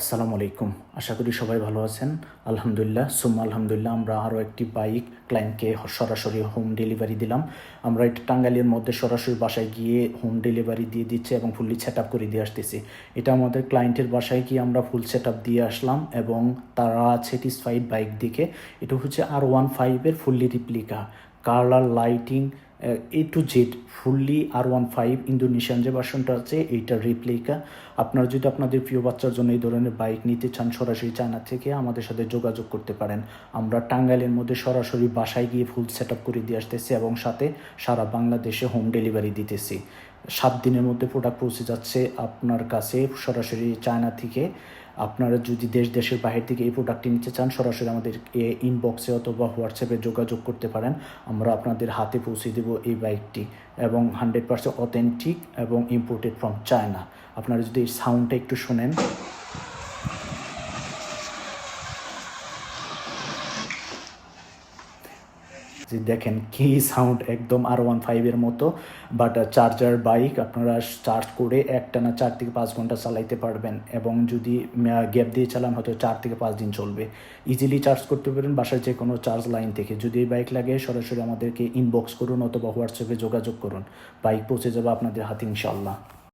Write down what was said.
আসসালামু আলাইকুম। আশা করি সবাই ভালো আছেন। আলহামদুলিল্লাহ, সুম্মা আলহামদুলিল্লাহ, আমরা আরও একটি বাইক ক্লায়েন্টকে সরাসরি হোম ডেলিভারি দিলাম। আমরা এটা টাঙ্গাইলের মধ্যে সরাসরি বাসায় গিয়ে হোম ডেলিভারি দিয়ে দিচ্ছে এবং ফুললি সেট আপ করে দিয়ে আসতেছি। এটা আমাদের ক্লায়েন্টের বাসায় গিয়ে আমরা ফুল সেট আপ দিয়ে আসলাম এবং তারা স্যাটিসফাইড বাইক দেখে। এটা হচ্ছে আর ওয়ান ফাইভের fully replica colour lighting A to Z fully R one five Indonesian যে ভার্সনটা আছে, এইটা রিপ্লিকা আপনারা যদি আপনাদের প্রিয় বাচ্চার জন্য এই ধরনের বাইক নিতে চান, সরাসরি চায়না থেকে আমাদের সাথে যোগাযোগ করতে পারেন। আমরা টাঙ্গাইলের মধ্যে সরাসরি বাসায় গিয়ে ফুল সেট আপ করে দিয়ে আসতেছি এবং সাথে সারা বাংলাদেশে হোম ডেলিভারি দিতেছি। সাত দিনের মধ্যে প্রোডাক্ট পৌঁছে যাচ্ছে আপনার কাছে সরাসরি চায়না থেকে। আপনারা যদি দেশ, দেশের বাহির থেকে এই প্রোডাক্টটি নিতে চান, সরাসরি আমাদের ইনবক্সে অথবা হোয়াটসঅ্যাপে যোগাযোগ করতে পারেন। আমরা আপনাদের হাতে পৌঁছে দেব এই বাইকটি এবং হান্ড্রেড পার্সেন্ট অথেন্টিক এবং ইম্পোর্টেড ফ্রম চায়না আপনারা যদি এই সাউন্ডটা একটু শোনেন। যে দেখেন কি সাউন্ড একদম আর ওয়ান ফাইভের মতো বাট চার্জার বাইক আপনারা চার্জ করে একটানা চার থেকে পাঁচ ঘণ্টা চালাইতে পারবেন এবং যদি গ্যাপ দিয়ে চালান হয়তো চার থেকে পাঁচ দিন চলবে। ইজিলি চার্জ করতে পারেন বাসায় যে কোনো চার্জ লাইন থেকে। যদি এই বাইক লাগে, সরাসরি আমাদেরকে ইনবক্স করুন অথবা হোয়াটসঅ্যাপে যোগাযোগ করুন। বাইক পৌঁছে যাবে আপনাদের হাতে ইনশাল্লাহ